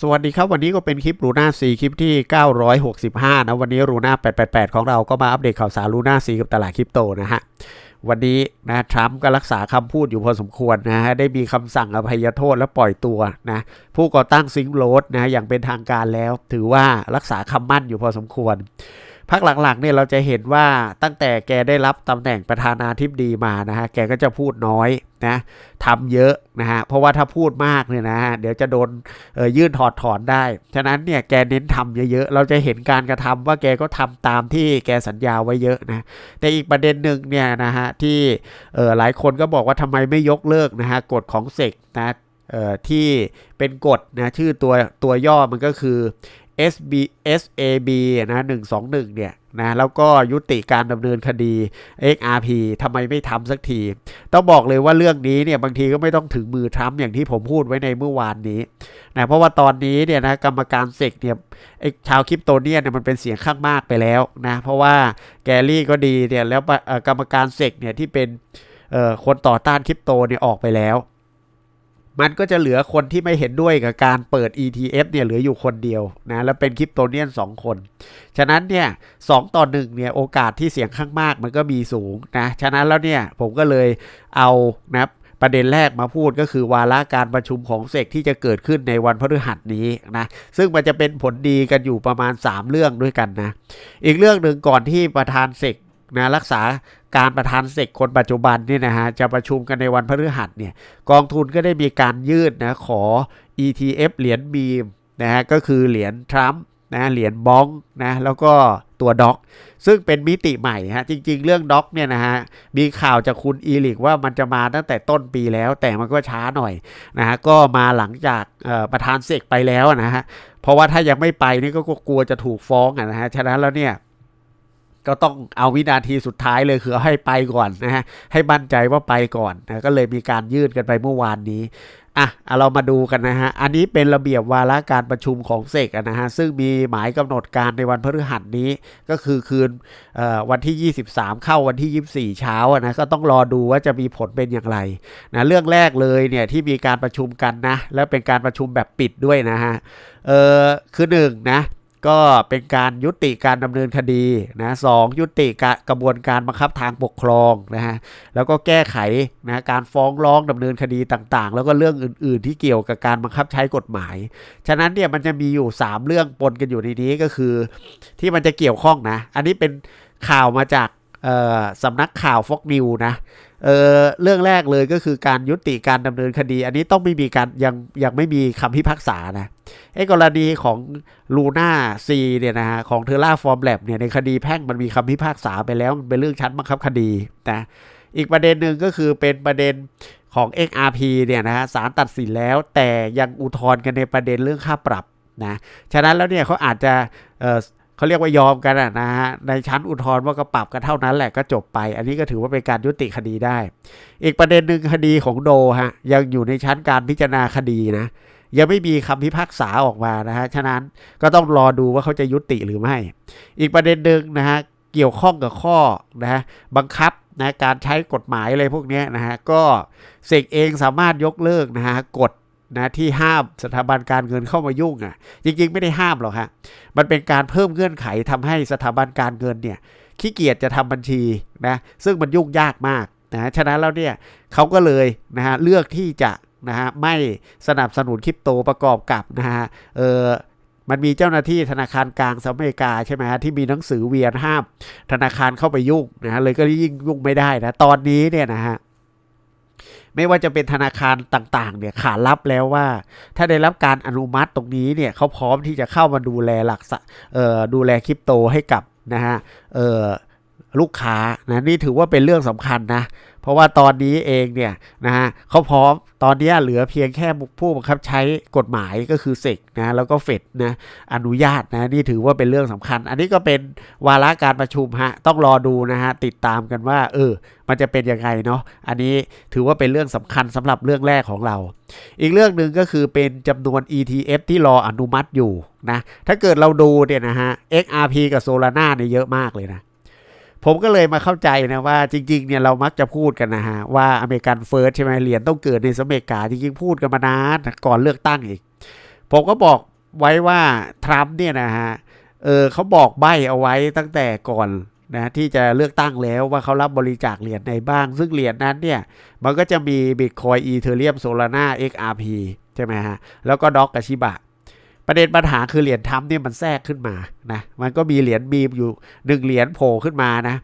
สวัสดีครับ วันนี้ก็เป็นคลิปรูน่าซีคลิปที่ 965 นะ วันนี้รูน่า888 ของเราก็มาอัปเดตข่าวสารรูน่าซีกับตลาดคริปโตนะฮะ วันนี้นะทรัมป์ก็รักษาคำพูดอยู่พอสมควรนะฮะ ได้มีคำสั่งอภัยโทษและปล่อยตัวนะ ผู้ก่อตั้งซิงโรดนะอย่างเป็นทางการแล้ว ถือว่ารักษาคำมั่นอยู่พอสมควร พักหลังๆเนี่ยเราจะเห็นว่าตั้งแต่แกได้รับตำแหน่งประธานาธิบดีมานะฮะแกก็จะพูดน้อยนะทำเยอะนะฮะเพราะว่าถ้าพูดมากเนี่ยนะฮะเดี๋ยวจะโดนยื่นถอดถอนได้ ฉะนั้นเนี่ยแกเน้นทำเยอะๆเราจะเห็นการกระทำว่าแกก็ทำตามที่แกสัญญาไว้เยอะนะแต่อีกประเด็นหนึ่งเนี่ยนะฮะที่หลายคนก็บอกว่าทำไมไม่ยกเลิกนะฮะกฎของเซกนะที่เป็นกฎนะชื่อตัวตัวย่อมันก็คือ SB SAB นะ121 เนี่ยนะแล้วก็ยุติการดำเนินคดี XRP ทำไมไม่ทำสักที ต้องบอกเลยว่าเรื่องนี้เนี่ยบางทีก็ไม่ต้องถึงมือทรัมป์อย่างที่ผมพูดไว้ในเมื่อวานนี้นะเพราะว่าตอนนี้เนี่ยนะกรรมการเซกเนี่ยไอ้ชาวคริปโตเนียเนี่ยมันเป็นเสียงข้างมากไปแล้วนะเพราะว่าแกลลี่ก็ดีเนี่ยแล้วกรรมการเซกเนี่ยที่เป็นคนต่อต้านคริปโตเนี่ยออกไปแล้ว มันก็จะเหลือคนที่ไม่เห็นด้วยกับการเปิด ETF เนี่ยเหลืออยู่คนเดียวนะแล้วเป็นคริปโตเนียน 2 คน ฉะนั้นเนี่ยสต่อหนึ่งเนี่ยโอกาสที่เสียงข้างมากมันก็มีสูงนะฉะนั้นแล้วเนี่ยผมก็เลยเอานะประเด็นแรกมาพูดก็คือวาระการประชุมของเซกที่จะเกิดขึ้นในวันพฤหัสนี้นะซึ่งมันจะเป็นผลดีกันอยู่ประมาณ 3 เรื่องด้วยกันนะ อีกเรื่องหนึ่งก่อนที่ประธานเซก นะรักษาการประธานเซกคนปัจจุบันนี่นะฮะจะประชุมกันในวันพฤหัสเนี่ยกองทุนก็ได้มีการยื่นนะขอ ETF เหรียญบีมนะฮะก็คือเหรียญทรัมป์นะเหรียญบองนะแล้วก็ตัวด็อก ซึ่งเป็นมิติใหม่ฮะจริงๆ เรื่องด็อกเนี่ยนะฮะมีข่าวจากคุณอีลิกว่ามันจะมาตั้งแต่ต้นปีแล้ว แต่มันก็ช้าหน่อยนะฮะก็มาหลังจากประธานเซกไปแล้วนะฮะเพราะว่าถ้ายังไม่ไปนี่ก็กลัวจะถูกฟ้องนะฮะฉะนั้นแล้วเนี่ย ก็ต้องเอาวินาทีสุดท้ายเลยคือให้ไปก่อนนะฮะให้มั่นใจว่าไปก่อนนะก็เลยมีการยื่นกันไปเมื่อวานนี้อะเรามาดูกันนะฮะ อันนี้เป็นระเบียบวาระการประชุมของเซกนะฮะ ซึ่งมีหมายกำหนดการในวันพฤหัสนี้ ก็คือคืนวันที่ 23 เข้าวันที่ 24 เช้านะ ก็ต้องรอดูว่าจะมีผลเป็นอย่างไรนะ เรื่องแรกเลยเนี่ยที่มีการประชุมกันนะ แล้วเป็นการประชุมแบบปิดด้วยนะฮะ เออคือหนึ่งนะ ก็เป็นการยุติการดำเนินคดีนะสยุติกระบวนการบังคับทางปกครองนะฮะแล้วก็แก้ไขนะการฟ้องร้องดำเนินคดีต่างๆ แล้วก็เรื่องอื่น ๆ ที่เกี่ยวกับการบังคับใช้กฎหมาย ฉะนั้นเนี่ยมันจะมีอยู่ 3 เรื่องปนกันอยู่ในนี้ก็คือ ที่มันจะเกี่ยวข้องนะ อันนี้เป็นข่าวมาจากสำนักข่าวฟอกนิวนะ เออเรื่องแรกเลยก็คือการยุติการดำเนินคดี อันนี้ต้องไม่มีการยังยังไม่มีคำพิพากษานะไอ้กรณีของลูน่าซีเนี่ยนะฮะของเทอร่าฟอร์มแลบเนี่ยในคดีแพ่งมันมีคำพิพากษาไปแล้วมันเป็นเรื่องชั้นบังคับคดีนะอีกประเด็นหนึ่งก็คือเป็นประเด็นของ XRP เนี่ยนะฮะศาลตัดสินแล้วแต่ยังอุทธรณ์กันในประเด็นเรื่องค่าปรับนะฉะนั้นแล้วเนี่ยเขาอาจจะ เขาเรียกว่ายอมกันนะฮะในชั้นอุทธรณ์ว่าก็ปรับกันเท่านั้นแหละก็จบไป อันนี้ก็ถือว่าเป็นการยุติคดีได้ อีกประเด็นหนึ่งคดีของโดฮะยังอยู่ในชั้นการพิจารณาคดีนะยังไม่มีคำพิพากษาออกมานะฮะฉะนั้นก็ต้องรอดูว่าเขาจะยุติหรือไม่ อีกประเด็นหนึ่งนะฮะเกี่ยวข้องกับข้อนะฮะบังคับนะการใช้กฎหมายอะไรพวกนี้นะฮะก็เสกเองสามารถยกเลิกนะฮะกฎ นะที่ห้ามสถาบันการเงินเข้ามายุ่งอะ จริงๆไม่ได้ห้ามหรอกฮะมันเป็นการเพิ่มเงื่อนไขทำให้สถาบันการเงินเนี่ยขี้เกียจจะทำบัญชีนะซึ่งมันยุ่งยากมากนะฉะนั้นแล้วเนี่ยเขาก็เลยนะฮะเลือกที่จะนะฮะไม่สนับสนุนคริปโตประกอบกับนะฮะเออมันมีเจ้าหน้าที่ธนาคารกลางสหรัฐอเมริกาใช่ไหมฮะที่มีหนังสือเวียนห้าม ธนาคารเข้าไปยุ่งนะฮะเลยก็ยิ่งยุ่งไม่ได้นะตอนนี้เนี่ยนะฮะ ไม่ว่าจะเป็นธนาคารต่างๆ เนี่ยขารับแล้วว่า ถ้าได้รับการอนุมัติตรงนี้เนี่ยเขาพร้อมที่จะเข้ามาดูแลหลักเอ่อดูแลคริปโตให้กับนะฮะเอ่อ ลูกค้านะนี่ถือว่าเป็นเรื่องสำคัญนะ เพราะว่าตอนนี้เองเนี่ยนะฮะเขาพร้อมตอนนี้เหลือเพียงแค่ผู้บังคับใช้กฎหมายก็คือเซกนะแล้วก็เฟดนะอนุญาตนะนี่ถือว่าเป็นเรื่องสำคัญ อันนี้ก็เป็นวาระการประชุมฮะต้องรอดูนะฮะติดตามกันว่า เออ มันจะเป็นยังไงเนาะอันนี้ถือว่าเป็นเรื่องสำคัญสำหรับเรื่องแรกของเรา อีกเรื่องหนึ่งก็คือเป็นจำนวน ETF ที่รออนุมัติอยู่นะถ้าเกิดเราดูเนี่ยนะฮะ XRP กับ Solana เนี่ยเยอะมากเลยนะ ผมก็เลยมาเข้าใจนะว่าจริงๆเนี่ยเรามักจะพูดกันนะฮะ ว่าอเมริกันเฟิร์สใช่ไหมเหรียญต้องเกิดในสหรัฐอเมริกา จริงๆ พูดกันมานานก่อนเลือกตั้งอีก ผมก็บอกไว้ว่าทรัมป์เนี่ยนะฮะเออเขาบอกใบเอาไว้ตั้งแต่ก่อนนะที่จะเลือกตั้งแล้วว่าเขารับบริจาคเหรียญในบ้าง ซึ่งเหรียญนั้นเนี่ย มันก็จะมี Bitcoin Ethereum Solana XRP ใช่ไหมฮะ แล้วก็ด็อกกับชิบะ ประเด็นปัญหาคือเหรียญทัมเนี่ยมันแทรกขึ้นมานะมันก็มีเหรียญมีมอยู่หนึ่งเหรียญโผล่ขึ้นมานะ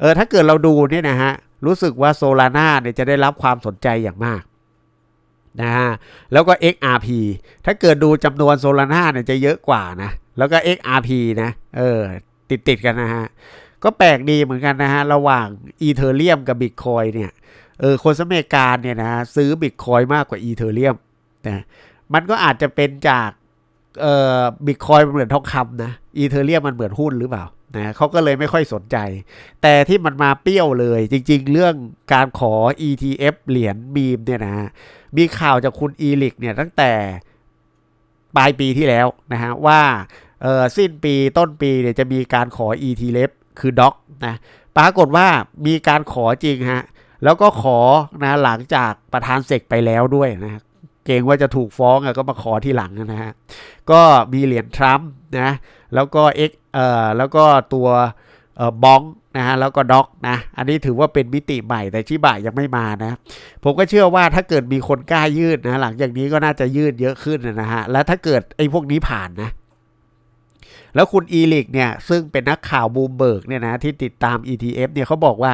เออถ้าเกิดเราดูเนี่ยนะฮะรู้สึกว่าโซลาร่าเนี่ยจะได้รับความสนใจอย่างมากนะฮะแล้วก็ XRP ถ้าเกิดดูจำนวนโซลาร่าเนี่ยจะเยอะกว่านะแล้วก็ XRP นะเออติดติดกันนะฮะก็แปลกดีเหมือนกันนะฮะระหว่างอีเทเรียมกับบิตคอยเนี่ยเออคนสมัยการเนี่ยนะซื้อบิตคอยมากกว่าอีเทเรียมนะมันก็อาจจะเป็นจาก เอ่อบิตคอยมันเหมือนทองคำนะอีเทเรียมมันเหมือนหุ้นหรือเปล่านะเขาก็เลยไม่ค่อยสนใจ แต่ที่มันมาเปรี้ยวเลย จริง ๆ เรื่องการขอ ETF เหรียญมีมเนี่ยนะมีข่าวจากคุณอีลิกเนี่ยตั้งแต่ปลายปีที่แล้วนะฮะว่าเออสิ้นปีต้นปีเนี่ยจะมีการขอ ETF คือด็อกนะปรากฏว่ามีการขอจริงฮะแล้วก็ขอนะหลังจากประธานเสกไปแล้วด้วยนะ เกรงว่าจะถูกฟ้องก็มาขอที่หลังนะฮะ ก็มีเหรียญทรัมป์นะ แล้วก็เอ็กเอ่อแล้วก็ตัวเอ่อบองนะฮะแล้วก็ด็อกนะอันนี้ถือว่าเป็นมิติใหม่แต่ชิบะยังไม่มานะ ผมก็เชื่อว่าถ้าเกิดมีคนกล้ายืดนะหลังจากนี้ก็น่าจะยืดเยอะขึ้นนะฮะแล้วถ้าเกิดไอ้พวกนี้ผ่านนะแล้วคุณอีลิกเนี่ยซึ่งเป็นนักข่าวบูมเบิร์กเนี่ยนะที่ติดตาม ETF เนี่ยเขาบอกว่า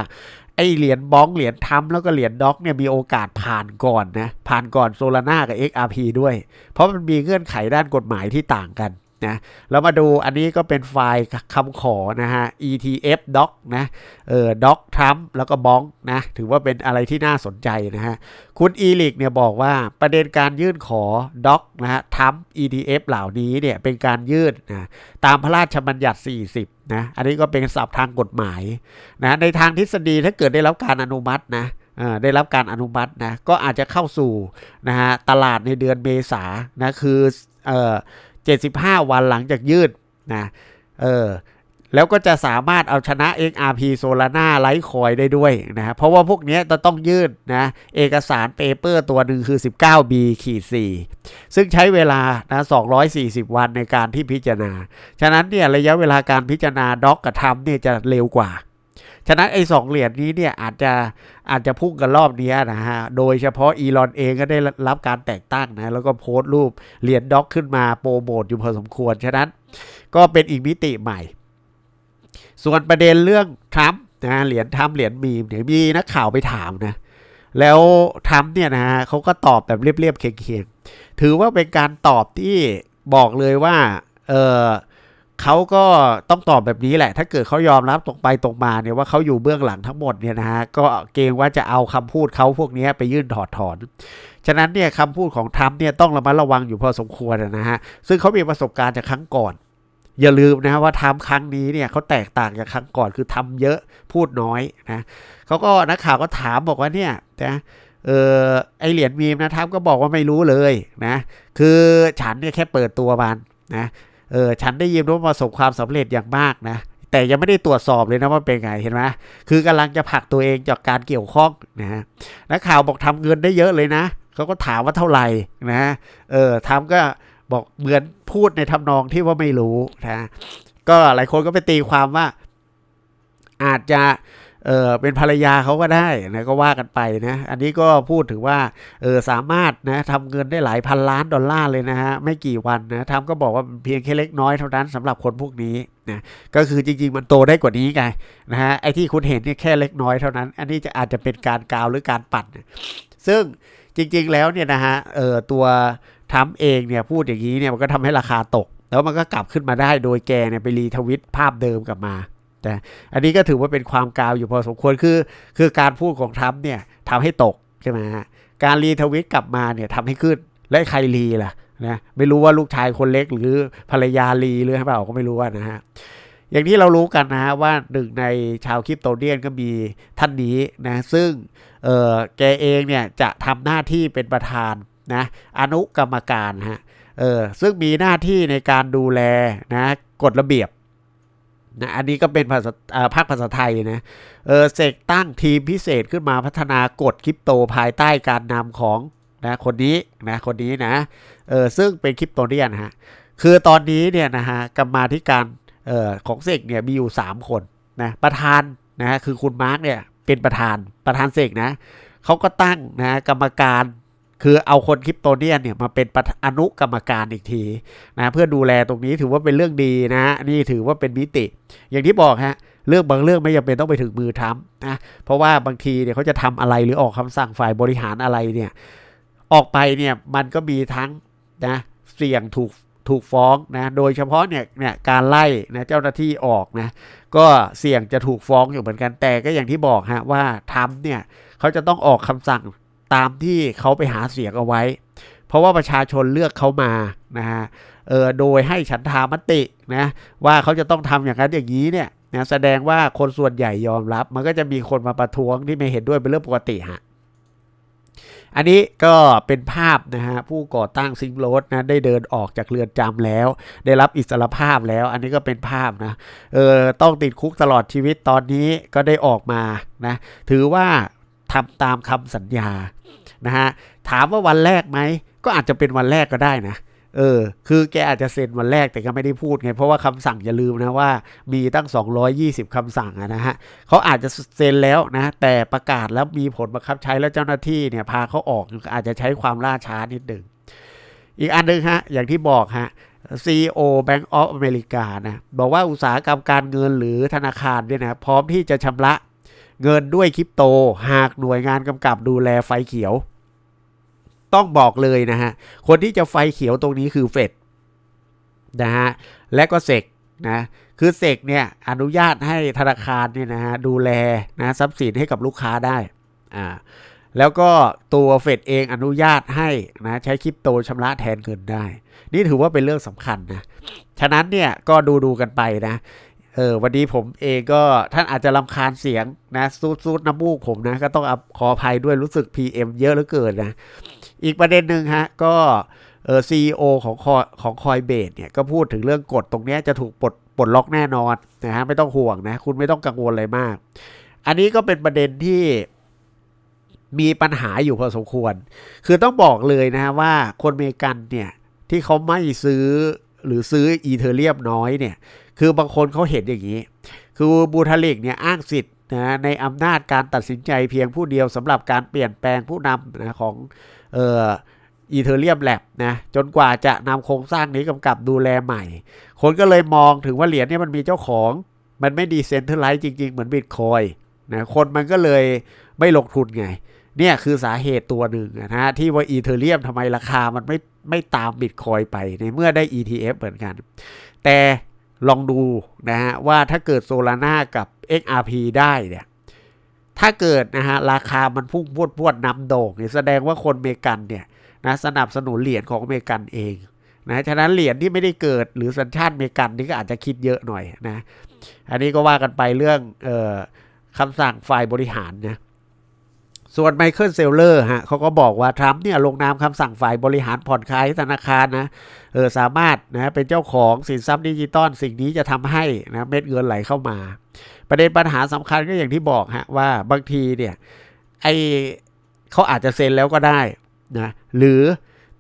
ไอ้เหรียญบ้องเหรียญทัมแล้วก็เหรียญด็อกเนี่ยมีโอกาสผ่านก่อนนะผ่านก่อนโซลาร่ากับ XRP ด้วย เพราะมันมีเงื่อนไขด้านกฎหมายที่ต่างกัน นะแล้วมาดูอันนี้ก็เป็นไฟล์คำขอนะฮะ ETF doc นะเออ doc Trump แล้วก็บ้องนะถือว่าเป็นอะไรที่น่าสนใจนะฮะ คุณอีลิกเนี่ยบอกว่าประเด็นการยื่นขอ doc นะฮะ Trump ETF เหล่านี้เนี่ยเป็นการยื่นนะตามพระราชบัญญัติ 40 นะ อันนี้ก็เป็นศัพท์ทางกฎหมายนะในทางทฤษฎีถ้าเกิดได้รับการอนุมัตินะได้รับการอนุมัตินะก็อาจจะเข้าสู่นะฮะตลาดในเดือนเมษานะคืออ 75 วันหลังจากยืดนะเออแล้วก็จะสามารถเอาชนะ XRP Solana ไลท์คอยได้ด้วยนะเพราะว่าพวกนี้จะต้องยื่นนะเอกสารเปเปอร์ตัวหนึ่งคือ 19B ขีด4ซึ่งใช้เวลานะ240 วันในการที่พิจารณา ฉะนั้นเนี่ยระยะเวลาการพิจารณาด็อกกับทำเนี่ยจะเร็วกว่า ฉะนั้นไอ้สองเหรียญนี้เนี่ยอาจจะอาจจะพุ่งกันรอบนี้นะฮะ โดยเฉพาะอีลอนเองก็ได้รับการแต่งตั้งนะ แล้วก็โพสต์รูปเหรียญด็อกขึ้นมาโปรโมทอยู่พอสมควร ฉะนั้นก็เป็นอีกมิติใหม่ ส่วนประเด็นเรื่องทรัมป์นะเหรียญทรัมป์เหรียญมีมเนี่ยมีนักข่าวไปถามนะแล้วทรัมป์เนี่ยนะฮะเขาก็ตอบแบบเรียบๆเคียงๆ ถือว่าเป็นการตอบที่บอกเลยว่าเออ เขาก็ต้องตอบแบบนี้แหละ ถ้าเกิดเขายอมรับตรงไปตรงมาเนี่ยว่าเขาอยู่เบื้องหลังทั้งหมดเนี่ยนะฮะ ก็เกรงว่าจะเอาคำพูดเขาพวกนี้ไปยื่นถอดถอน ฉะนั้นเนี่ยคำพูดของทรัมป์เนี่ยต้องระมัดระวังอยู่พอสมควรนะฮะ ซึ่งเขามีประสบการณ์จากครั้งก่อน อย่าลืมนะว่าทำครั้งนี้เนี่ยเขาแตกต่างจากครั้งก่อนคือทำเยอะพูดน้อยนะเขาก็นักข่าวก็ถามบอกว่าเนี่ยนะเออไอเหรียญมีมนะทัมก็บอกว่าไม่รู้เลยนะ คือฉันเนี่ยแค่เปิดตัวมันนะ เออฉันได้ยินว่าประสบความสำเร็จอย่างมากนะแต่ยังไม่ได้ตรวจสอบเลยนะว่าเป็นไงเห็นไหมคือกำลังจะผลักตัวเองจากการเกี่ยวข้องนะฮะนักข่าวบอกทำเงินได้เยอะเลยนะเขาก็ถามว่าเท่าไหร่นะ เออทำก็บอกเหมือนพูดในทำนองที่ว่าไม่รู้นะ ก็หลายคนก็ไปตีความว่า อาจจะ เออเป็นภรรยาเขาก็ได้นะก็ว่ากันไปนะอันนี้ก็พูดถึงว่าเออสามารถนะทำเงินได้หลายพันล้านดอลลาร์เลยนะฮะไม่กี่วันนะทำก็บอกว่าเพียงแค่เล็กน้อยเท่านั้นสำหรับคนพวกนี้นะก็คือจริง ๆ มันโตได้กว่านี้ไงนะฮะไอ้ที่คุณเห็นเนี่ยแค่เล็กน้อยเท่านั้น อันนี้จะอาจจะเป็นการกาวหรือการปั่นะซึ่งจริง ๆ แล้วเนี่ยนะฮะเออตัวทำเองเนี่ยพูดอย่างนี้เนี่ยมันก็ทำให้ราคาตก แล้วมันก็กลับขึ้นมาได้โดยแกเนี่ยไปรีทวิตภาพเดิมกลับมา แต่อันนี้ก็ถือว่าเป็นความกาวอยู่พอสมควรคือ คือการพูดของทรัมป์เนี่ยทำให้ตกใช่ไหมฮะการรีทวิตกลับมาเนี่ยทำให้ขึ้นและใครรีล่ะนะไม่รู้ว่าลูกชายคนเล็กหรือภรรยารีหรือเปล่าก็ไม่รู้นะฮะอย่างที่เรารู้กันนะฮะว่าหนึ่งในชาวคริปโตเดียนก็มีท่านนี้นะซึ่งเออแกเองเนี่ยจะทำหน้าที่เป็นประธานนะอนุกรรมการฮะเออซึ่งมีหน้าที่ในการดูแลนะกฎระเบียบ นะอันนี้ก็เป็นภาษาภาคภาษาไทยนะเออเสกตั้งทีมพิเศษขึ้นมาพัฒนากฎคริปโตภายใต้การนำของนะคนนี้นะคนนี้นะเออซึ่งเป็นคริปโตเนียนฮะคือตอนนี้เนี่ยนะฮะกรรมาธิการเอ่อของเสกเนี่ยมีอยู่ 3 คนนะประธานนะฮะคือคุณมาร์กเนี่ยเป็นประธานประธานเสกนะเขาก็ตั้งนะกรรมการ คือเอาคนคริปโตเนียนเนี่ยมาเป็นปอนุกรรมการอีกทีนะเพื่อดูแลตรงนี้ถือว่าเป็นเรื่องดีนะนี่ถือว่าเป็นมิติ อย่างที่บอกฮะเรื่องบางเรื่องไม่จำเป็นต้องไปถึงมือทำนะเพราะว่าบางทีเนี่ยเขาจะทำอะไรหรือออกคำสั่งฝ่ายบริหารอะไรเนี่ยออกไปเนี่ยมันก็มีทั้งนะเสี่ยงถูกถูกฟ้องนะโดยเฉพาะเนี่ยเนี่ยการไล่นะเจ้าหน้าที่ออกนะก็เสี่ยงจะถูกฟ้องอยู่เหมือนกันแต่ก็อย่างที่บอกฮะว่าทำเนี่ยเขาจะต้องออกคำสั่ง ตามที่เขาไปหาเสียงเอาไว้ เพราะว่าประชาชนเลือกเขามานะฮะเออโดยให้ฉันทามตินะว่าเขาจะต้องทำอย่างนั้นอย่างนี้เนี่ยนะแสดงว่าคนส่วนใหญ่ยอมรับ มันก็จะมีคนมาประท้วงที่ไม่เห็นด้วยเป็นเรื่องปกติฮะอันนี้ก็เป็นภาพนะฮะผู้ก่อตั้งซิงโรดนะได้เดินออกจากเรือนจำแล้ว ได้รับอิสรภาพแล้ว อันนี้ก็เป็นภาพนะเออต้องติดคุกตลอดชีวิตตอนนี้ก็ได้ออกมานะถือว่าทำตามคำสัญญา นะฮะถามว่าวันแรกไหมก็อาจจะเป็นวันแรกก็ได้นะเออ คือแกอาจจะเซ็นวันแรกแต่ก็ไม่ได้พูดไง เพราะว่าคำสั่งอย่าลืมนะว่า มีตั้ง 220คำสั่งนะฮะเขาอาจจะเซ็นแล้วนะ แต่ประกาศแล้วมีผลบังคับใช้แล้วเจ้าหน้าที่เนี่ยพาเขาออกอาจจะใช้ความล่าช้านิดหนึ่ง อีกอันหนึ่งฮะ อย่างที่บอกฮะ CEO Bank of America นะบอกว่าอุตสาหกรรมการเงินหรือธนาคารเนี่ยนะพร้อมที่จะชำระเงินด้วยคริปโต หากหน่วยงานกำกับดูแลไฟเขียว ต้องบอกเลยนะฮะ คนที่จะไฟเขียวตรงนี้คือเฟดนะฮะ และก็เซกนะ คือเซกเนี่ยอนุญาตให้ธนาคารเนี่ยนะฮะดูแลนะทรัพย์สินให้กับลูกค้าได้ อ่า แล้วก็ตัวเฟดเองอนุญาตให้นะใช้คริปโตชำระแทนเงินได้ นี่ถือว่าเป็นเรื่องสำคัญนะ ฉะนั้นเนี่ยก็ดูดูกันไปนะเออวันนี้ผมเองก็ท่านอาจจะลำคาญเสียงนะซูดซูดน้ำมูกผมนะ ก็ต้องอขออภัยด้วยรู้สึก PM เยอะเหลือเกินนะ อีกประเด็นหนึ่งฮะ ก็เออซีอของคอของคอยเบสเนี่ยก็พูดถึงเรื่องกฎตรงนี้จะถูกปลดปลดล็อกแน่นอนนะฮะไม่ต้องห่วงนะ คุณไม่ต้องกังวลอะไรมาก อันนี้ก็เป็นประเด็นที่มีปัญหาอยู่พอสมควร คือต้องบอกเลยนะฮะว่าคนเมกันเนี่ย ที่เขาไม่ซื้อหรือซื้ออีเทเรียมน้อยเนี่ย คือบางคนเขาเห็นอย่างนี้ คือบูทาลิกเนี่ยอ้างสิทธิ์นะในอำนาจการตัดสินใจเพียงผู้เดียวสำหรับการเปลี่ยนแปลงผู้นำนะของ เอ่ออีเทเรียมแลบนะจนกว่าจะนำโครงสร้างนี้กำกับดูแลใหม่ คนก็เลยมองถึงว่าเหรียญเนี่ยมันมีเจ้าของ มันไม่ดีเซนเทอร์ไลซ์จริง ๆ เหมือนบิตคอยนะคนมันก็เลยไม่ลงทุนไง เนี่ยคือสาเหตุตัวหนึ่งนะฮะที่ว่าอีเทเรียมทำไมราคามันไม่ไม่ตามบิตคอยไปในเมื่อได้ ETF เหมือนกัน แต่ลองดูนะฮะว่าถ้าเกิดโซลาร่ากับ XRP ได้เนี่ย ถ้าเกิดนะฮะราคามันพุ่งพวดพวดนำโด่งเนี่ยแสดงว่าคนเมกันเนี่ยนะสนับสนุนเหรียญของเมกันเองนะฉะนั้นเหรียญที่ไม่ได้เกิดหรือสัญชาติเมกันนี่ก็อาจจะคิดเยอะหน่อยนะ อันนี้ก็ว่ากันไปเรื่องออคำสั่งฝ่ายบริหารนะ ส่วนไมเคิลเซลเลอร์ฮะเขาก็บอกว่าทรัมป์เนี่ยลงนามคำสั่งฝ่ายบริหารผ่อนคลายธนาคารนะเออสามารถนะเป็นเจ้าของสินทรัพย์ดิจิตอลสิ่งนี้จะทำให้นะเม็ดเงินไหลเข้ามา ประเด็นปัญหาสำคัญก็อย่างที่บอกฮะว่าบางทีเนี่ยไอเขาอาจจะเซ็นแล้วก็ได้นะหรือ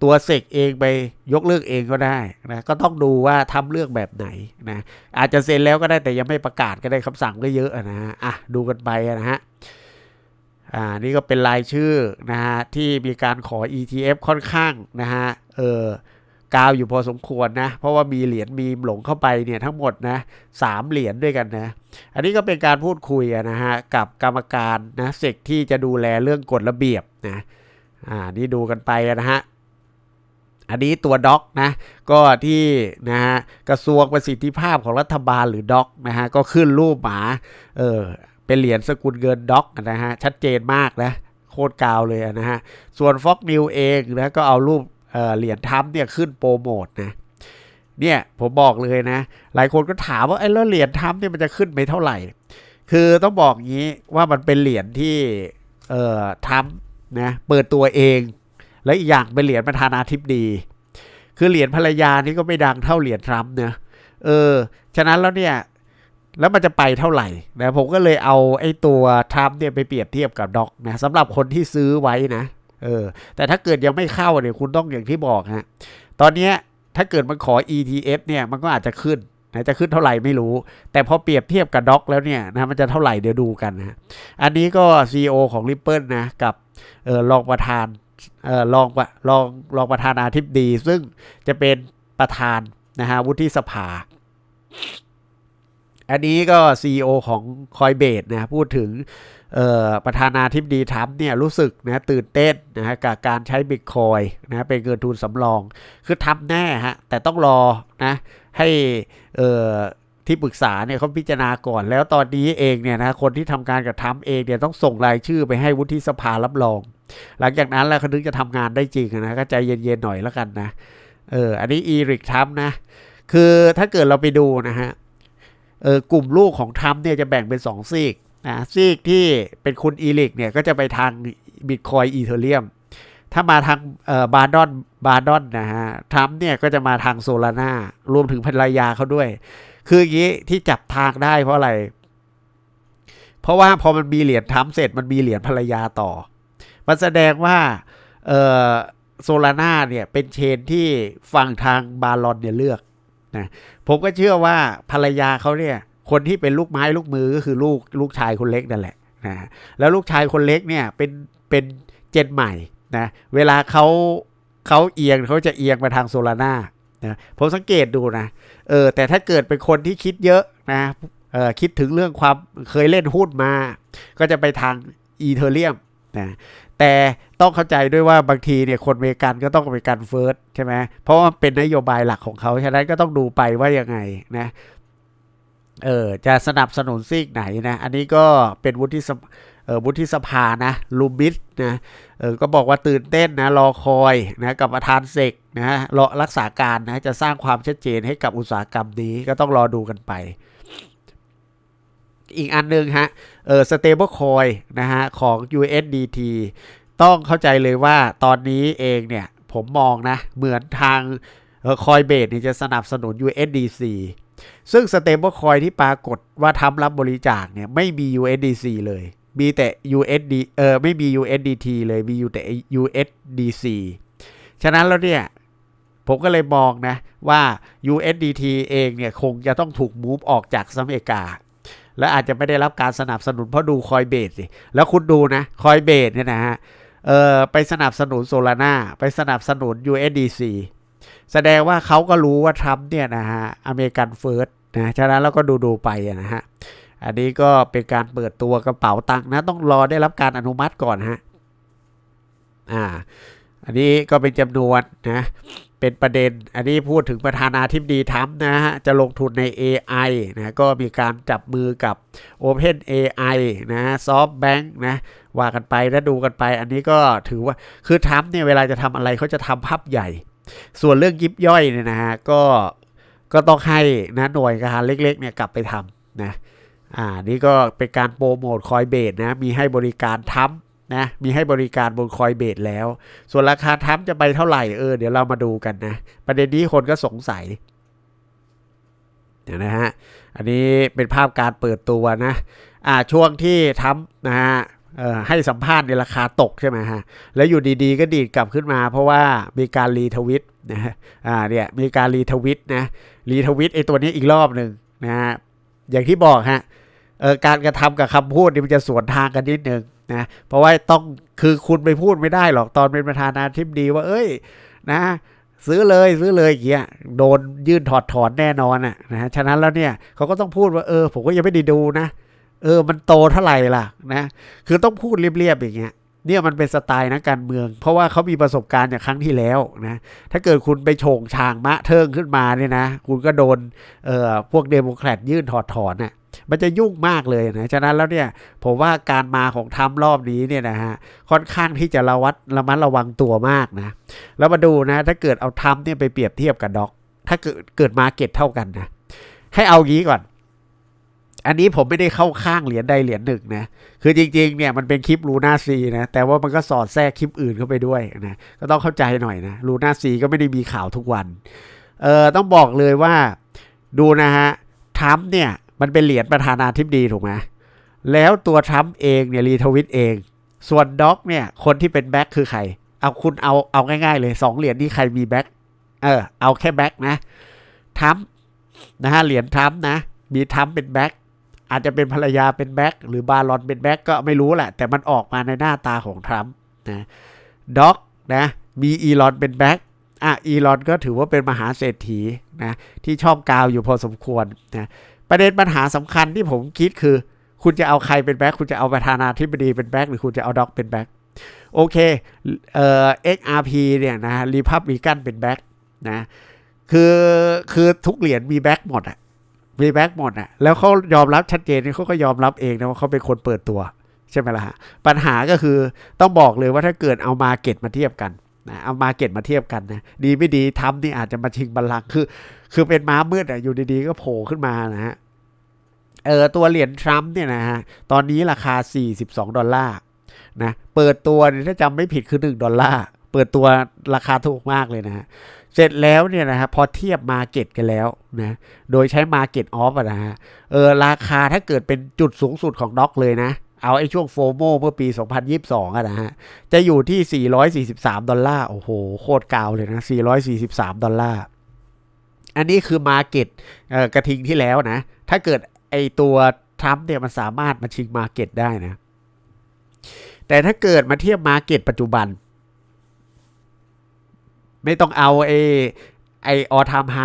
ตัวเสกเองไปยกเลิกเองก็ได้นะก็ต้องดูว่าทำเรื่องแบบไหนนะอาจจะเซ็นแล้วก็ได้แต่ยังไม่ประกาศก็ได้คำสั่งก็เยอะนะฮะอะดูกันไปนะฮะ อ่านี่ก็เป็นรายชื่อนะฮะที่มีการขอ ETF ค่อนข้างนะฮะเออกาวอยู่พอสมควรนะ เพราะว่ามีเหรียญมีหลงเข้าไปเนี่ยทั้งหมดนะสามเหรียญด้วยกันนะ อันนี้ก็เป็นการพูดคุยนะฮะกับกรรมการนะเสกที่จะดูแลเรื่องกฎระเบียบนะอ่านี่ดูกันไปนะฮะอันนี้ตัวด็อกนะก็ที่นะฮะกระทรวงประสิทธิภาพของรัฐบาลหรือด็อกนะฮะก็ขึ้นรูปหมาเออ เป็นเหรียญสกุลเงินด็อกนะฮะ ชัดเจนมากนะ โคตรกาวเลยนะฮะ ส่วนฟ็อกนิวเองนะก็เอารูปเเหรียญทัมเนี่ยขึ้นโปรโมทนะเนี่ยผมบอกเลยนะ หลายคนก็ถามว่าไอ้แล้วเหรียญทัมเนี่ยมันจะขึ้นไปเท่าไหร่ คือต้องบอกงี้ว่ามันเป็นเหรียญที่เอ่อทัมนะเปิดตัวเอง แล้วอีกอย่างเป็นเหรียญประธานาธิบดี คือเหรียญภรรยานี่ก็ไม่ดังเท่าเหรียญทรัมป์เนะเออฉะนั้นแล้วเนี่ย แล้วมันจะไปเท่าไหร่นะผมก็เลยเอาไอ้ตัวทรัมป์เนี่ยไปเปรียบเทียบกับด็อกนะสำหรับคนที่ซื้อไว้นะเออแต่ถ้าเกิดยังไม่เข้าเนี่ยคุณต้องอย่างที่บอกฮะตอนนี้ถ้าเกิดมันขอ ETF เนี่ยมันก็อาจจะขึ้นนะจะขึ้นเท่าไหร่ไม่รู้ แต่พอเปรียบเทียบกับด็อกแล้วเนี่ยนะมันจะเท่าไหร่เดี๋ยวดูกันนะอันนี้ก็ CEO ของ Ripple นะกับเออรองประธานเออรองประรองรองประธานาธิบดี ซึ่งจะเป็นประธานนะฮะวุฒิสภา อันนี้ก็ CEO ของ Coinbase นะพูดถึงประธานาธิบดีทรัมป์เนี่ยรู้สึกนะตื่นเต้นนะฮะกับการใช้บิตคอยนะเป็นเงินทุนสำรอง คือทำแน่ฮะแต่ต้องรอนะให้ที่ปรึกษาเนี่ยเขาพิจารณาก่อนแล้วตอนนี้เองเนี่ยนะคนที่ทำการกับทรัมป์เองเนี่ยต้องส่งรายชื่อไปให้วุฒิสภารับรอง หลังจากนั้นแล้วเขาถึงจะทำงานได้จริงนะก็ใจเย็นๆหน่อยแล้วกันนะเอออันนี้อีริกทรัมป์นะ คือถ้าเกิดเราไปดูนะฮะ เออกลุ่มลูกของทรัมป์เนี่ยจะแบ่งเป็นสองซีกนะซีกที่เป็นคุณอีลิกเนี่ยก็จะไปทางบิตคอยอีเทเรียมถ้ามาทางบาร์ดอนบาร์ดอนนะฮะทรัมป์เนี่ยก็จะมาทางโซลาร่ารวมถึงภรรยาเขาด้วย คืออย่างนี้ที่จับทางได้เพราะอะไร เพราะว่าพอมันมีเหรียญทรัมป์เสร็จมันมีเหรียญภรรยาต่อ มันแสดงว่าโซลาร่าเนี่ยเป็นเชนที่ฝั่งทางบาลอนเนี่ยเลือกนะ ผมก็เชื่อว่าภรรยาเขาเนี่ย คนที่เป็นลูกไม้ลูกมือก็คือลูกลูกชายคนเล็กนั่นแหละนะแล้วลูกชายคนเล็กเนี่ยเป็นเป็นเจนใหม่นะเวลาเขาเขาเอียงเขาจะเอียงไปทางโซลาร่านะผมสังเกตดูนะเออแต่ถ้าเกิดเป็นคนที่คิดเยอะนะเออคิดถึงเรื่องความเคยเล่นหุ้นมา ก็จะไปทางอีเทเรียม นะแต่ต้องเข้าใจด้วยว่าบางทีเนี่ยคนเมกันก็ต้องไปกันเฟิร์สใช่ไหมเพราะว่าเป็นนโยบายหลักของเขาฉะนั้นก็ต้องดูไปว่ายังไงนะเออจะสนับสนุนซีกไหนนะ อันนี้ก็เป็นวุฒิสเออวุฒิสภานะลูบิสนะเออก็บอกว่าตื่นเต้นนะรอคอยนะกับประธานเซกนะรอรักษาการนะจะสร้างความชัดเจนให้กับอุตสาหกรรมนี้ก็ต้องรอดูกันไป อีกอันนึงฮะเออสเตเบิลคอยนะฮะของ USDT ต้องเข้าใจเลยว่าตอนนี้เองเนี่ย ผมมองนะ เหมือนทางคอยเบสนี่ยจะสนับสนุน USDC ซึ่ง stable coin ที่ปรากฏว่าทำรับบริจาคเนี่ยไม่มี USDC เลย มีแต่ USD เออไม่มี USDT เลยมีอยู่แต่ USDC ฉะนั้นแล้วเนี่ยผมก็เลยมองนะว่า USDT เองเนี่ยคงจะต้องถูกมูฟออกจากสหรัฐอเมริกา และอาจจะไม่ได้รับการสนับสนุนเพราะดูคอยเบสสิแล้วคุณดูนะคอยเบสเนี่ยนะฮะเออไปสนับสนุนโซลาร่าไปสนับสนุน USDC แสดงว่าเขาก็รู้ว่าทรัมป์เนี่ยนะฮะอเมริกันเฟิร์สนะฉะนั้นเราก็ดูดูไปนะฮะอันนี้ก็เป็นการเปิดตัวกระเป๋าตังค์นะต้องรอได้รับการอนุมัติก่อนฮะอ่าอันนี้ก็เป็นจำนวนนะ เป็นประเด็นอันนี้พูดถึงประธานาธิบดีทรัมนะฮะ จะลงทุนใน AI นะก็มีการจับมือกับ Open AI นะ SoftBank นะว่ากันไปแล้วดูกันไป อันนี้ก็ถือว่าคือทรัมเนี่ยเวลาจะทำอะไรเขาจะทำภาพใหญ่ ส่วนเรื่องยิบย่อยเนี่ยนะฮะก็ก็ต้องให้นะหน่วยงานเล็กๆเนี่ยกลับไปทำนะอ่านี่ก็เป็นการโปรโมทคอยเบสนะมีให้บริการทำ นะมีให้บริการบนคอยเบสแล้ว ส่วนราคาทำจะไปเท่าไหร่เออเดี๋ยวเรามาดูกันนะ ประเด็นนี้คนก็สงสัยนะฮะอันนี้เป็นภาพการเปิดตัวนะอ่าช่วงที่ทำนะฮะให้สัมภาษณ์ในราคาตกใช่ไหมฮะ แล้วอยู่ดีๆ ก็ดีดกลับขึ้นมาเพราะว่ามีการรีทวิตนะฮะ อ่าเนี่ยมีการรีทวิตนะ รีทวิตไอ้ตัวนี้อีกรอบหนึ่งนะฮะ อย่างที่บอกฮะ เออการกระทำกับคำพูดนี่มันจะสวนทางกันนิดนึง นะเพราะว่าต้องคือคุณไปพูดไม่ได้หรอกตอนเป็นประธานาธิบดีว่า เอ้ย นะ ซื้อเลยซื้อเลยเงี้ยโดนยื่นถอดถอนแน่นอนอะนะฉะนั้นแล้วเนี่ยเขาก็ต้องพูดว่าเออ ผมก็ยังไม่ได้ดูนะเออ มันโตเท่าไหร่ล่ะนะคือต้องพูดเรียบๆอย่างเงี้ยเนี่ยมันเป็นสไตล์นักการเมือง เพราะว่าเขามีประสบการณ์จากครั้งที่แล้วนะถ้าเกิดคุณไปโฉงชางมะเทิงขึ้นมาเนี่ยนะ คุณก็โดนเอ่อพวกเดโมแครตยื่นถอดถอนน่ะ มันจะยุ่งมากเลยนะฉะนั้นแล้วเนี่ยผมว่าการมาของทำรอบนี้เนี่ยนะฮะค่อนข้างที่จะระวัดระมัดระวังตัวมากนะแล้วมาดูนะถ้าเกิดเอาทำเนี่ยไปเปรียบเทียบกับด็อก ถ้าเกิดเกิดมาเก็ตเท่ากันนะให้เอางี้ก่อนอันนี้ผมไม่ได้เข้าข้างเหรียญใดเหรียญหนึ่งนะ คือจริงๆ เนี่ยมันเป็นคลิปลูน่าซีนะ แต่ว่ามันก็สอดแทรกคลิปอื่นเข้าไปด้วยนะ ก็ต้องเข้าใจหน่อยนะลูน่าซีก็ไม่ได้มีข่าวทุกวัน เอ่อ ต้องบอกเลยว่า ดูนะฮะทรัมป์เนี่ย มันเป็นเหรียญประธานาธิบดีถูกไหมแล้วตัวทรัมป์เองเนี่ยรีทวิตเอง ส่วนด็อกเนี่ย คนที่เป็นแบ็คคือใคร เอาคุณเอาเอาง่ายๆเลยสองเหรียญนี้ใครมีแบ็คเออ เอาแค่แบ็คนะทรัมป์นะฮะเหรียญทรัมป์นะ มีทรัมป์เป็นแบ็คอาจจะเป็นภรรยาเป็นแบ็คหรือบาลอนเป็นแบ็คก็ไม่รู้แหละ แต่มันออกมาในหน้าตาของทรัมป์นะด็อกนะมีอีลอนเป็นแบ็คอะอีลอนก็ถือว่าเป็นมหาเศรษฐีนะที่ชอบกาวอยู่พอสมควรนะ ประเด็นปัญหาสำคัญที่ผมคิดคือ คุณจะเอาใครเป็นแบ็คคุณจะเอาประธานาธิบดีเป็นแบ็คหรือคุณจะเอาด็อกเป็นแบ็คโอเคเอ่อ XRP เนี่ยนะรีพับลิกันเป็นแบ็คนะคือคือทุกเหรียญมีแบ็คหมดอะมีแบ็คหมดอะแล้วเขายอมรับชัดเจนเขาก็ยอมรับเองนะว่าเขาเป็นคนเปิดตัวใช่ไหมล่ะฮะปัญหาก็คือต้องบอกเลยว่าถ้าเกิดเอามาเก็ตมาเทียบกันนะเอามาเก็ตมาเทียบกันนะดีไม่ดีทำนี่อาจจะมาชิงบัลลังก์คือ คือเป็นม้ามืดอะอยู่ดีๆก็โผล่ขึ้นมานะฮะเออตัวเหรียญทรัมป์เนี่ยนะฮะตอนนี้ราคา 42 ดอลลาร์นะเปิดตัวถ้าจำไม่ผิดคือ 1 ดอลลาร์เปิดตัวราคาถูกมากเลยนะฮะเสร็จแล้วเนี่ยนะฮะพอเทียบมาเก็ตกันแล้วนะโดยใช้มาเก็ตออฟนะฮะเออราคาถ้าเกิดเป็นจุดสูงสุดของด็อกเลยนะเอาไอ้ช่วงโฟโมเมื่อปี 2022อะนะฮะ จะอยู่ที่ 443 ดอลลาร์ โอ้โห โคตรกาวเลยนะ 443 ดอลลาร์ อันนี้คือมาเก็ตกระทิงที่แล้วนะ ถ้าเกิดไอตัวทรัมป์เนี่ยมันสามารถมาชิงมาเก็ตได้นะ แต่ถ้าเกิดมาเทียบมาเก็ตปัจจุบัน ไม่ต้องเอาไอไอออทามไฮ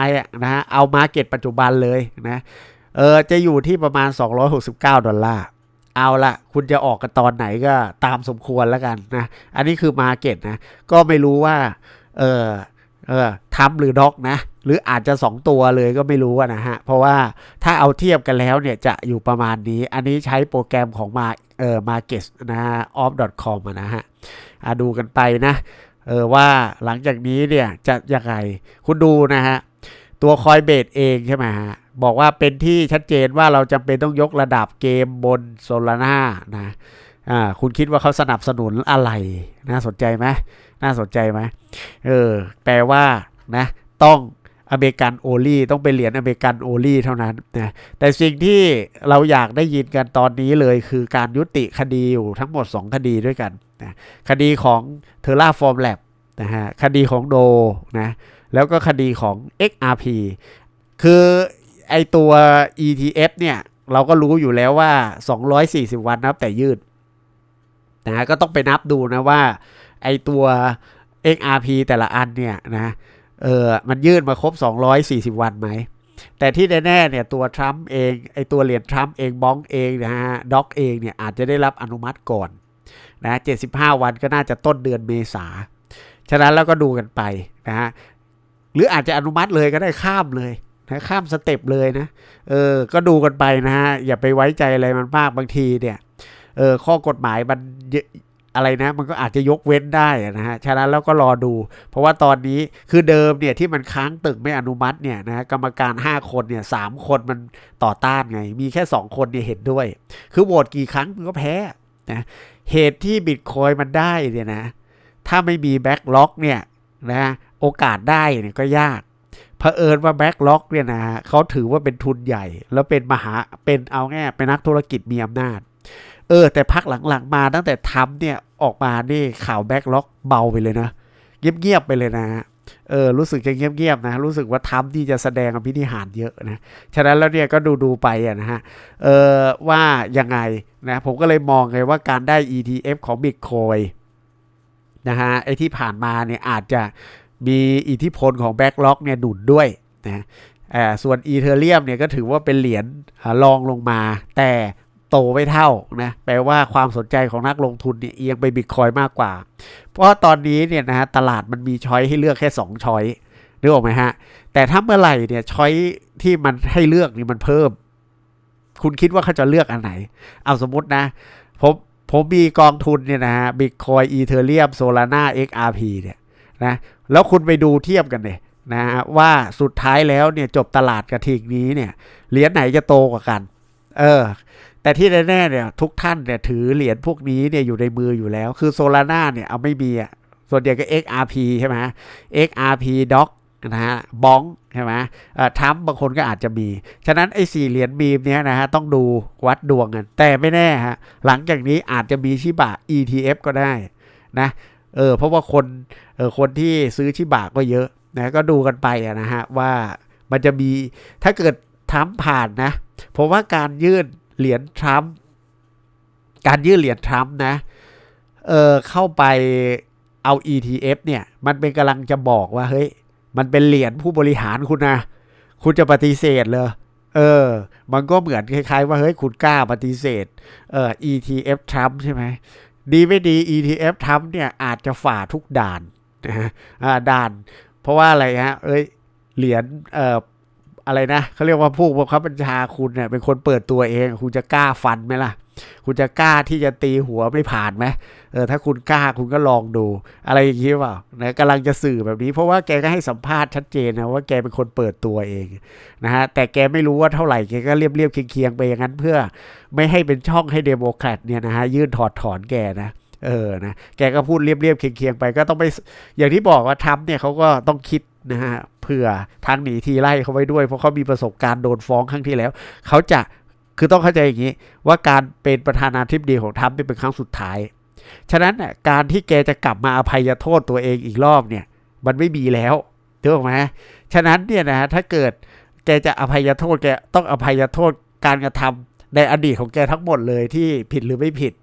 นะฮะเอามาเก็ตปัจจุบันเลยนะเออจะอยู่ที่ประมาณ 269 ดอลลาร์เอาละคุณจะออกกันตอนไหนก็ตามสมควรแล้วกันนะ อันนี้คือมาเก็ตนะ ก็ไม่รู้ว่า เออ เออทำหรือด็อกนะ หรืออาจจะ 2 ตัวเลยก็ไม่รู้นะฮะ เพราะว่าถ้าเอาเทียบกันแล้วเนี่ยจะอยู่ประมาณนี้ อันนี้ใช้โปรแกรมของมาเออมาเก็ตนะฮะ off.com นะฮะอะดูกันไปนะเออว่าหลังจากนี้เนี่ยจะยังไงคุณดูนะฮะ ตัวคอยเบสเองใช่ไหมฮะ บอกว่าเป็นที่ชัดเจนว่าเราจำเป็นต้องยกระดับเกมบนโซลาร่านะอ่าคุณคิดว่าเขาสนับสนุนอะไรน่าสนใจไหม น่าสนใจไหมเออ แปลว่านะต้องอเมริกันโอลี่ต้องเป็นเหรียญอเมริกันโอลี่เท่านั้นนะแต่สิ่งที่เราอยากได้ยินกันตอนนี้เลยคือการยุติคดีอยู่ทั้งหมด 2 คดีด้วยกันนะคดีของเทอร่าฟอร์มแลบนะฮะคดีของโดนะแล้วก็คดีของ XRP คือไอตัว ETF เนี่ยเราก็รู้อยู่แล้วว่า 240 วันนับแต่ยืดนะก็ต้องไปนับดูนะว่า ไอตัว XRP แต่ละอันเนี่ยนะเออมันยืดมาครบ 240 วันไหม แต่ที่แน่ๆเนี่ยตัวทรัมป์เองไอตัวเหรียญทรัมป์เองบ้องเองนะฮะด็อกเองเนี่ยอาจจะได้รับอนุมัติก่อนนะ75 วันก็น่าจะต้นเดือนเมษาฉะนั้นแล้วก็ดูกันไปนะฮะหรืออาจจะอนุมัติเลยก็ได้ข้ามเลยนะข้ามสเต็ปเลยนะเออก็ดูกันไปนะฮะอย่าไปไว้ใจอะไรมันมากบางทีเนี่ยเออข้อกฎหมายมัน อะไรนะ มันก็อาจจะยกเว้นได้นะฮะฉะนั้นแล้วก็รอดู เพราะว่าตอนนี้คือเดิมเนี่ยที่มันค้างตึกไม่อนุมัติเนี่ยนะกรรมการ 5 คนเนี่ยสคนมันต่อต้านไง มีแค่ 2 คนเนี่ยเห็นด้วย คือโหวตกี่ครั้งมันก็แพ้นะเหตุที่บิตคอยมันได้เนี่ยนะ ถ้าไม่มีแบ็กล็อกเนี่ยนะโอกาสได้เนี่ยก็ยากเผอิญว่าแบ็กล็อกเนี่ยนะเขาถือว่าเป็นทุนใหญ่ แล้วเป็นมหาเป็นเอาแง่เป็นนักธุรกิจมีอำนาจ เออ แต่พักหลังๆมาตั้งแต่ทำเนี่ย ออกมานี่ข่าวแบ็กล็อกเบาไปเลยนะ เงียบๆไปเลยนะเออรู้สึกจะเงียบๆนะรู้สึกว่าทำที่จะแสดงอภินิหารเยอะนะฉะนั้นแล้วเนี่ยก็ดูดูไปอะนะฮะเออว่ายังไงนะผมก็เลยมองไงว่าการได้ ETF ของ Bitcoin นะฮะไอที่ผ่านมาเนี่ยอาจจะมีอิทธิพลของแบ็กล็อกเนี่ยดุนด้วยนะส่วนอีเทเรียมเนี่ยก็ถือว่าเป็นเหรียญรองลงมา แต่ โตไม่เท่านะแปลว่าความสนใจของนักลงทุนเนี่ยเอียงไปบิตคอยมากกว่า เพราะตอนนี้เนี่ยนะฮะตลาดมันมีช้อยให้เลือกแค่ 2 ช้อยนึกออกไหมฮะ แต่ถ้าเมื่อไหร่เนี่ยช้อยที่มันให้เลือกนี่มันเพิ่ม คุณคิดว่าเขาจะเลือกอันไหน เอาสมมตินะ ผมผมมีกองทุนเนี่ยนะฮะบิตคอยอีเทเรียมโซลาร่า XRP เนี่ยนะแล้วคุณไปดูเทียบกันเนี่ยนะฮะว่าสุดท้ายแล้วเนี่ยจบตลาดกระทิงนี้เนี่ยเหรียญไหนจะโตกว่ากัน เออ แต่ที่แน่ๆเนี่ยทุกท่านเนี่ยถือเหรียญพวกนี้เนี่ยอยู่ในมืออยู่แล้ว คือโซลาร่าเนี่ยเอาไม่มีอะส่วนใหญ่ก็ XRP ใช่ไหม XRP Doc นะฮะบ้องใช่ไหมอ่อทรัมบางคนก็อาจจะมี ฉะนั้นไอ้สี่เหรียญมีมเนี้ยนะฮะต้องดูวัดดวงกัน แต่ไม่แน่ฮะหลังจากนี้อาจจะมีชิบะ ETF ก็ได้นะเออเพราะว่าคนเออคนที่ซื้อชิบะก็เยอะนะก็ดูกันไปอะนะฮะว่ามันจะมีถ้าเกิดทรัมผ่านนะเพราะว่าการยื่น เหรียญทรัมป์การยื่นเหรียญทรัมป์นะ เออเข้าไปเอา ETF เนี่ย มันเป็นกำลังจะบอกว่า เฮ้ย มันเป็นเหรียญผู้บริหารคุณนะ คุณจะปฏิเสธเลยเออ มันก็เหมือนคล้ายๆว่า เฮ้ย คุณกล้าปฏิเสธ เออ ETF ทรัมป์ใช่ไหม ดีไม่ดี ETF ทรัมป์เนี่ย อาจจะฝ่าทุกด่านนะฮะอ่าด่าน เพราะว่าอะไรฮะ เอ้ย เหรียญ เอ่อ อะไรนะเขาเรียกว่าผู้บังคับบัญชาคุณเนี่ยเป็นคนเปิดตัวเอง คุณจะกล้าฟันไหมล่ะ คุณจะกล้าที่จะตีหัวไม่ผ่านไหมเออถ้าคุณกล้าคุณก็ลองดู อะไรอย่างนี้เปล่านะกำลังจะสื่อแบบนี้ เพราะว่าแกก็ให้สัมภาษณ์ชัดเจนนะว่าแกเป็นคนเปิดตัวเองนะฮะแต่แกไม่รู้ว่าเท่าไหร่แกก็เรียบเรียบๆเคียงๆไปอย่างนั้นเพื่อไม่ให้เป็นช่องให้เดโมแครตเนี่ยนะฮะยื่นถอดถอนแกนะเออนะแกก็พูดเรียบๆเคียงๆไปก็ต้องไปอย่างที่บอกว่าทรัมป์เนี่ยเขาก็ต้องคิด นะฮะเผื่อทางหนีทีไล่เขาไว้ด้วย เพราะเขามีประสบการณ์โดนฟ้องครั้งที่แล้ว เขาจะคือต้องเข้าใจอย่างนี้ ว่าการเป็นประธานาธิบดีของทรัมป์เป็นครั้งสุดท้าย ฉะนั้นการที่แกจะกลับมาอภัยโทษตัวเองอีกรอบเนี่ย มันไม่มีแล้วถูกไหมฉะนั้นเนี่ยนะฮะถ้าเกิดแกจะอภัยโทษแกต้องอภัยโทษการกระทำในอดีตของแกทั้งหมดเลยที่ผิดหรือไม่ผิด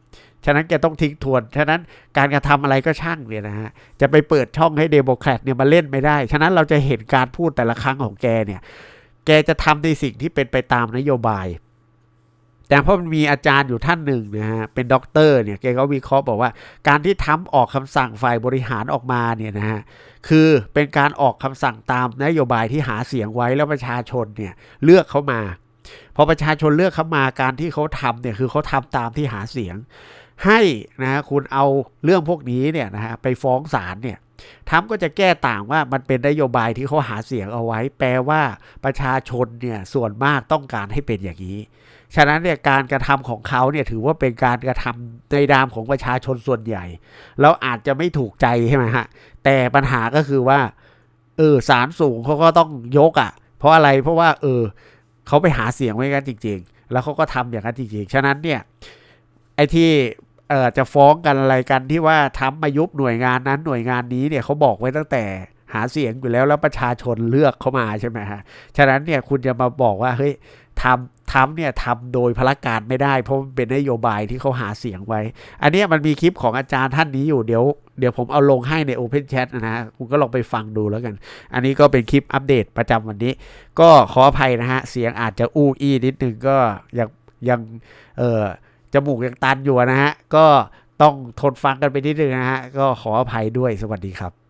ฉะนั้นแกต้องทิ้งทวน ฉะนั้นการกระทำอะไรก็ช่างเนี่ยนะฮะ จะไปเปิดช่องให้เดโมแครตเนี่ยมาเล่นไม่ได้ ฉะนั้นเราจะเห็นการพูดแต่ละครั้งของแกเนี่ย แกจะทำในสิ่งที่เป็นไปตามนโยบาย แต่เพราะมันมีอาจารย์อยู่ท่านหนึ่งนะฮะ เป็นด็อกเตอร์เนี่ย แกก็วิเคราะห์บอกว่า การที่ทำออกคำสั่งฝ่ายบริหารออกมาเนี่ยนะฮะ คือเป็นการออกคำสั่งตามนโยบายที่หาเสียงไว้แล้วประชาชนเนี่ยเลือกเขามา พอประชาชนเลือกเขามาการที่เขาทำเนี่ยคือเขาทำตามที่หาเสียง ให้นะฮะคุณเอาเรื่องพวกนี้เนี่ยนะฮะไปฟ้องศาลเนี่ยทรัมก็จะแก้ต่างว่ามันเป็นนโยบายที่เขาหาเสียงเอาไว้ แปลว่าประชาชนเนี่ยส่วนมากต้องการให้เป็นอย่างนี้ ฉะนั้นเนี่ยการกระทำของเขาเนี่ยถือว่าเป็นการกระทำในนามของประชาชนส่วนใหญ่แล้วอาจจะไม่ถูกใจใช่ไหมฮะ แต่ปัญหาก็คือว่าเออศาลสูงเขาก็ต้องยกอะ่ะ เพราะอะไรเพราะว่า เออเขาไปหาเสียงไว้กันจริง ๆ แล้วเขาก็ทำอย่างนั้นจริงๆ ฉะนั้นเนี่ยไอ้ที่ เออจะฟ้องกันอะไรกันที่ว่าทำมายุบหน่วยงานนั้นหน่วยงานนี้เนี่ยเขาบอกไว้ตั้งแต่หาเสียงอยู่แล้วแล้วประชาชนเลือกเข้ามาใช่ไหมฮะ ฉะนั้นเนี่ยคุณจะมาบอกว่าเฮ้ยทำทำเนี่ยทำโดยพละการไม่ได้ เพราะมันเป็นนโยบายที่เขาหาเสียงไว้ อันนี้มันมีคลิปของอาจารย์ท่านนี้อยู่เดี๋ยวเดี๋ยวผมเอาลงให้ใน Open Chat นะฮะคุณก็ลองไปฟังดูแล้วกัน อันนี้ก็เป็นคลิปอัปเดตประจำวันนี้ ก็ขออภัยนะฮะ เสียงอาจจะอู้อี้นิดนึงก็ยังยังเออ จมูกยังตันอยู่นะฮะ ก็ต้องทนฟังกันไปนิดนึงนะฮะ ก็ขออภัยด้วยสวัสดีครับ